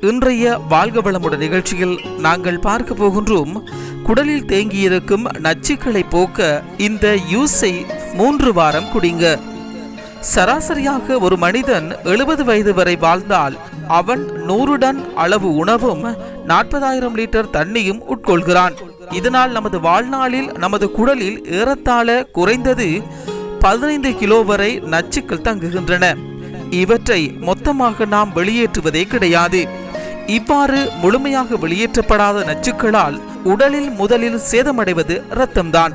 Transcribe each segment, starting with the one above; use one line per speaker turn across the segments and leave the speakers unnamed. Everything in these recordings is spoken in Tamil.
இன்றைய வாழ்க வளமுடன் நிகழ்ச்சியில் நாங்கள் பார்க்க போகின்றோம் குடலில் தேங்கியிருக்கும் நச்சுக்களை போக்க இந்த யூஸை மூன்று வாரம் குடிங்க. சராசரியாக ஒரு மனிதன் எழுபது வயது வரை வாழ்ந்தால் அவன் நூறு டன் அளவு உணவும் நாற்பதாயிரம் லிட்டர் தண்ணியும் உட்கொள்கிறான். இதனால் நமது வாழ்நாளில் நமது குடலில் ஏறத்தாழ குறைந்தது பதினைந்து கிலோ வரை நச்சுக்கள் தங்குகின்றன. இவற்றை மொத்தமாக நாம் வெளியேற்றுவதே கிடையாது. இவ்வாறு முழுமையாக வெளியேற்றப்படாத நச்சுக்களால் உடலில் முதலில் சேதமடைவது இரத்தம்தான்.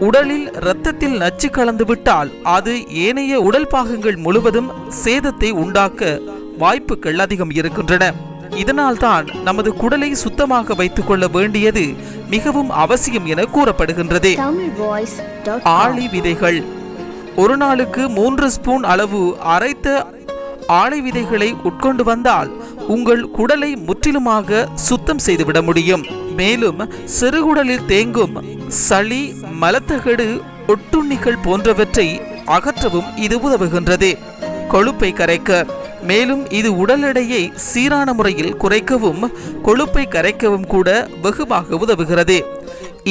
உடலில் இரத்தத்தில் நச்சு கலந்து விட்டால் அது ஏனைய உடல் பாகங்கள் முழுவதும் சேதத்தை உண்டாக்க வாய்ப்புகள் அதிகம் இருக்கின்றன. இதனால்தான் நமது குடலை சுத்தமாக வைத்துக் கொள்ள வேண்டியது மிகவும் அவசியம் என கூறப்படுகின்றது. ஆளி விதைகள் ஒரு நாளுக்கு மூன்று ஸ்பூன் அளவு அரைத்த ஆலை விதைகளை உட்கொண்டு வந்தால் உங்கள் குடலை முற்றிலுமாக சுத்தம் செய்துவிட முடியும். மேலும் சிறுகுடலில் தேங்கும் சளி மலத்தகடு ஒட்டுண்ணிகள் போன்றவற்றை அகற்றவும் இது உதவுகின்றது. கொழுப்பை கரைக்க மேலும் இது உடல் எடையை சீரான முறையில் குறைக்கவும் கொழுப்பை கரைக்கவும் கூட வெகுவாக உதவுகிறது.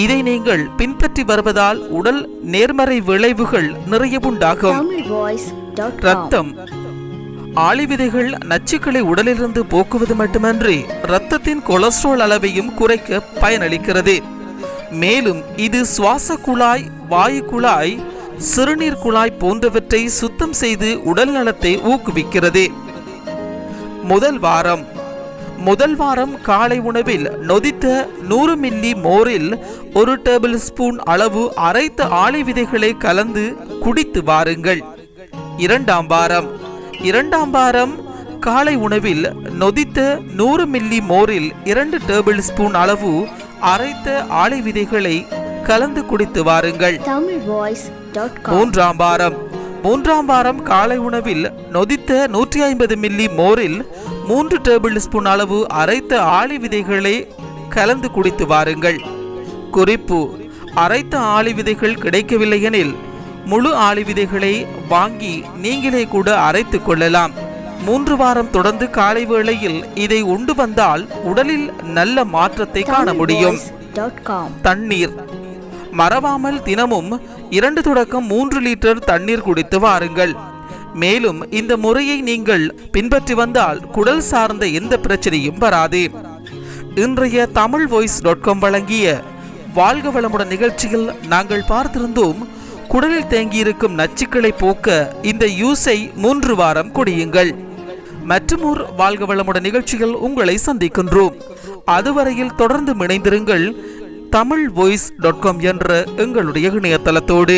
இதை நீங்கள் பின்பற்றி வருவதால் உடல் நேர்மறை விளைவுகள் நிறைய உண்டாகும் ரத்தம் ஆளிவிதைகள் நச்சுக்களை உடலிலிருந்து போக்குவது மட்டுமன்றி இரத்தத்தின் கொலஸ்ட்ரால் அளவையும் குறைக்க பயனளிக்கிறது. மேலும் இது சுவாச குழாய் வாயு குழாய் சிறுநீர் குழாய் போன்றவற்றை சுத்தம் செய்து உடல் நலத்தை ஊக்குவிக்கிறது. முதல் வாரம். முதல் வாரம் காலை உணவில் நொதித்த நூறு மில்லி மோரில் ஒரு டேபிள் ஸ்பூன் அளவு அரைத்த ஆளி விதைகளை கலந்து குடித்து வாருங்கள். இரண்டாம் வாரம். இரண்டாம் வாரம் காலை உணவில் நொதித்த நூறு மில்லி மோரில் இரண்டு டேபிள் ஸ்பூன் அளவு அரைத்த ஆளை விதைகளை கலந்து குடித்து வாருங்கள். மூன்றாம் வாரம். மூன்றாம் வாரம் காலை உணவில் நொதித்த நூற்றி ஐம்பது மில்லி மோரில் மூன்று டேபிள் ஸ்பூன் அளவு அரைத்த ஆளி விதைகளை கலந்து குடித்து வாருங்கள். குறிப்பு அரைத்த ஆளி விதைகள் கிடைக்கவில்லை எனில் முழு ஆளி விதைகளை வாங்கி நீங்களே கூட அரைத்து கொள்ளலாம். மூன்று வாரம் தொடர்ந்து காலை வேளையில் இதை உண்டு வந்தால் உடலில் நல்ல மாற்றத்தை காண முடியும். தண்ணீர் மறவாமல் தினமும் இரண்டு தொடக்கம் மூன்று லிட்டர் தண்ணீர் குடித்து வாருங்கள். மேலும் இந்த முறையை நீங்கள் பின்பற்றி வந்தால் குடல் சார்ந்த எந்த பிரச்சனையும் வராது. இன்றைய தமிழ் வாய்ஸ் டாட் காம் வழங்கிய வாழ்க வளமுடன் நிகழ்ச்சியில் நாங்கள் பார்த்திருந்தோம் குடலில் தேங்கியிருக்கும் நச்சுக்களை போக்க இந்த யூஸை மூன்று வாரம் குடியுங்கள். மற்றுமோர் வாழ்க வளமுடன் நிகழ்ச்சிகள் உங்களை சந்திக்கின்றோம். அதுவரையில் தொடர்ந்து இணைந்திருங்கள் தமிழ் வாய்ஸ் டாட் காம் என்ற எங்களுடைய இணையதளத்தோடு.